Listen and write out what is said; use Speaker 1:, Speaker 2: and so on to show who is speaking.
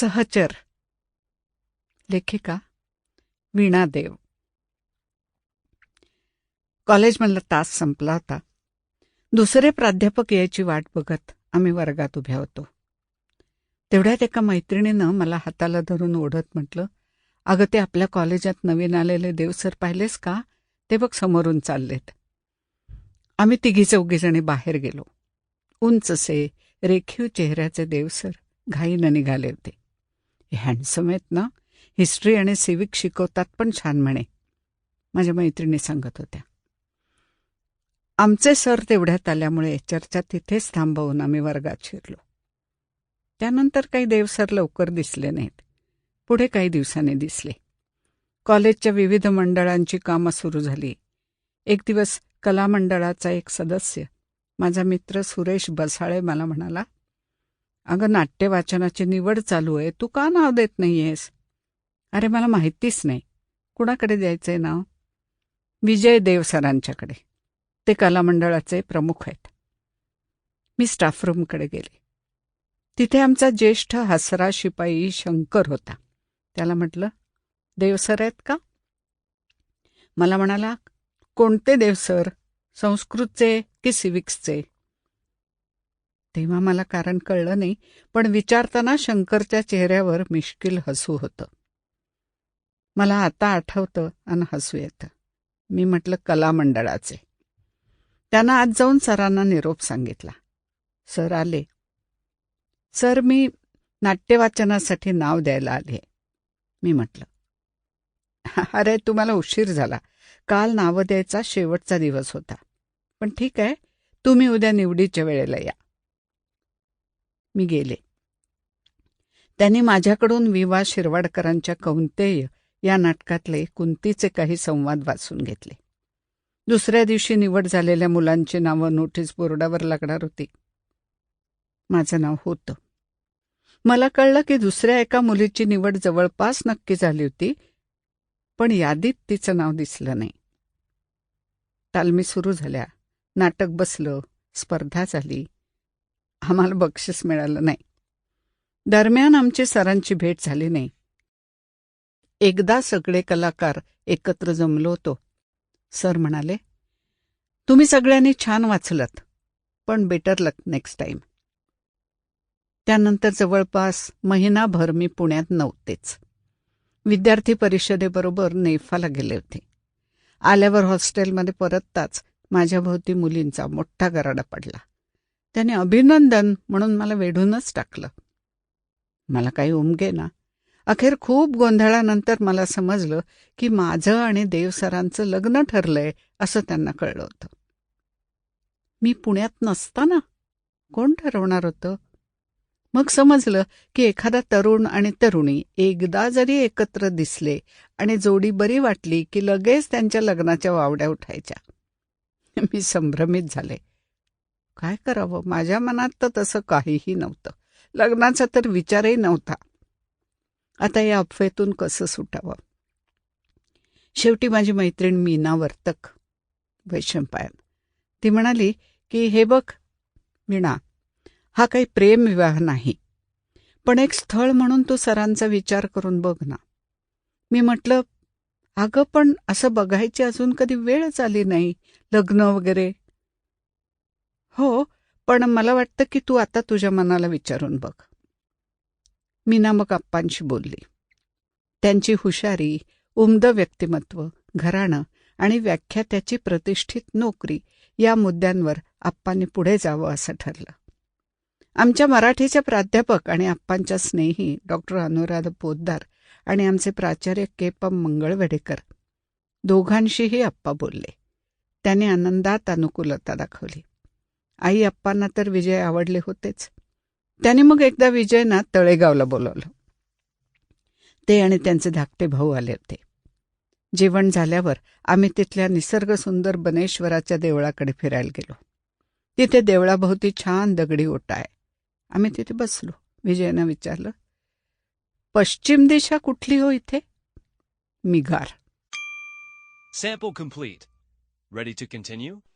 Speaker 1: सहचर. लेखिका वीणा देव. कॉलेजमधला तास संपला होता. दुसरे प्राध्यापक यायची वाट बघत आम्ही वर्गात उभ्या होतो. तेवढ्यात एका मैत्रिणीनं मला हाताला धरून ओढत म्हटलं अगं ते आपल्या कॉलेजात नवीन आलेले देवसर पाहिलेस का? ते बघ समोरून चाललेत. आम्ही तिघी चौघीजणी बाहेर गेलो. उंचसे रेखीव चेहऱ्याचे देवसर घाईनं निघाले होते. हँडसम आहेत ना? हिस्ट्री आणि सिविक शिकवतात पण छान म्हणे. माझ्या मैत्रिणी सांगत होत्या. आमचे सर तेवढ्यात आल्यामुळे चर्चा तिथेच थांबवून आम्ही वर्गात शिरलो. त्यानंतर काही देवसर लवकर दिसले नाहीत. पुढे काही दिवसांनी दिसले. कॉलेजच्या विविध मंडळांची कामं सुरू झाली. एक दिवस कला मंडळाचा एक सदस्य माझा मित्र सुरेश बसाळे मला म्हणाला अगं नाट्य वाचनाची निवड चालू आहे. तू का नाव देत नाहीयेस? अरे मला माहितीच नाही. कुणाकडे द्यायचंय नाव? विजय देव सरांच्याकडे. ते कलामंडळाचे प्रमुख आहेत. मी स्टाफ रूमकडे गेले. तिथे आमचा ज्येष्ठ हसरा शिपाई शंकर होता. त्याला म्हटलं देवसर आहेत का? मला म्हणाला कोणते देवसर संस्कृतचे की सिविक्सचे तेव्हा मला कारण कळलं नाही पण विचारताना शंकरच्या चेहऱ्यावर मिश्किल हसू होतं. मला आता आठवतं आणि हसू येतं. मी म्हटलं कला मंडळाचे. त्यांना आज जाऊन सरांना निरोप सांगितला. सर आले. सर मी नाट्यवाचनासाठी नाव द्यायला आले. मी म्हटलं. अरे तुम्हाला उशीर झाला. काल नावं द्यायचा शेवटचा दिवस होता. पण ठीक आहे तुम्ही उद्या निवडीच्या वेळेला या. मी गेले. त्यांनी माझ्याकडून विवा शिरवाडकरांच्या कौंतेय या नाटकातले कुंतीचे काही संवाद वाचून घेतले. दुसऱ्या दिवशी निवड झालेल्या मुलांची नावं नोटीस बोर्डावर लागणार होती. माझं नाव होतं. मला कळलं की दुसऱ्या एका मुलीची निवड जवळपास नक्की झाली होती पण यादीत तिचं नाव दिसलं नाही. तालमी सुरू झाल्या. नाटक बसलं. स्पर्धा झाली. आम्हाला बक्षीस मिळालं नाही. दरम्यान आमची सरांची भेट झाली नाही. एकदा सगळे कलाकार एकत्र जमलो होतो. सर म्हणाले तुम्ही सगळ्यांनी छान वाचलत पण बेटर लक नेक्स्ट टाईम त्यानंतर जवळपास महिनाभर मी पुण्यात नव्हतेच. विद्यार्थी परिषदेबरोबर नेफाला गेले होते. आल्यावर हॉस्टेलमध्ये परतताच माझ्याभोवती मुलींचा मोठा गराडा पडला. त्याने अभिनंदन म्हणून मला वेढूनच टाकलं. मला काही उमगे ना. अखेर खूप गोंधळानंतर मला समजलं की माझं आणि देवसरांचं लग्न ठरलंय असं त्यांना कळलं होतं. मी पुण्यात नसताना कोण ठरवणार होतं? मग समजलं की एखादा तरुण आणि तरुणी एकदा जरी एकत्र दिसले आणि जोडी बरी वाटली की लगेच त्यांच्या लग्नाच्या वावड्या उठायच्या. मी संभ्रमित झाले. काय करावं? माझ्या मनात तर तसं काहीही नव्हतं. लग्नाचा तर विचारही नव्हता. आता या अफवेतून कसं सुटावं? शेवटी माझी मैत्रीण मीना वर्तक वैशंपायन ती म्हणाली की हे बघ मीना हा काही प्रेम विवाह नाही. पण एक स्थळ म्हणून तू सरांचा विचार करून बघ ना. मी म्हटलं अगं पण असं बघायची अजून कधी वेळच आली नाही. लग्न वगैरे हो पण मला वाटतं की तू आता तुझ्या मनाला विचारून बघ. मीना मग आप्पांशी बोलली. त्यांची हुशारी उमद व्यक्तिमत्व घराणं आणि व्याख्यात्याची प्रतिष्ठित नोकरी या मुद्द्यांवर आप्पांनी पुढे जावं असं ठरलं. आमच्या मराठीचे प्राध्यापक आणि आप्पांच्या स्नेही डॉक्टर अनुराधा पोद्दार आणि आमचे प्राचार्य के. पम मंगळवेडेकर दोघांशीही आप्पा बोलले. त्याने आनंदात अनुकूलता दाखवली. आई आप्पांना तर विजय आवडले होतेच. त्याने मग एकदा विजयना तळेगावला बोलवलं. ते आणि त्यांचे धाकटे भाऊ आले होते. जेवण झाल्यावर आम्ही तिथल्या निसर्ग सुंदर बनेश्वराच्या देवळाकडे फिरायला गेलो. तिथे देवळाभोवती छान दगडी ओटा आहे. आम्ही तिथे बसलो. विजयनं विचारलं पश्चिम दिशा कुठली हो इथे? मिघार.
Speaker 2: Sample complete. Ready to continue?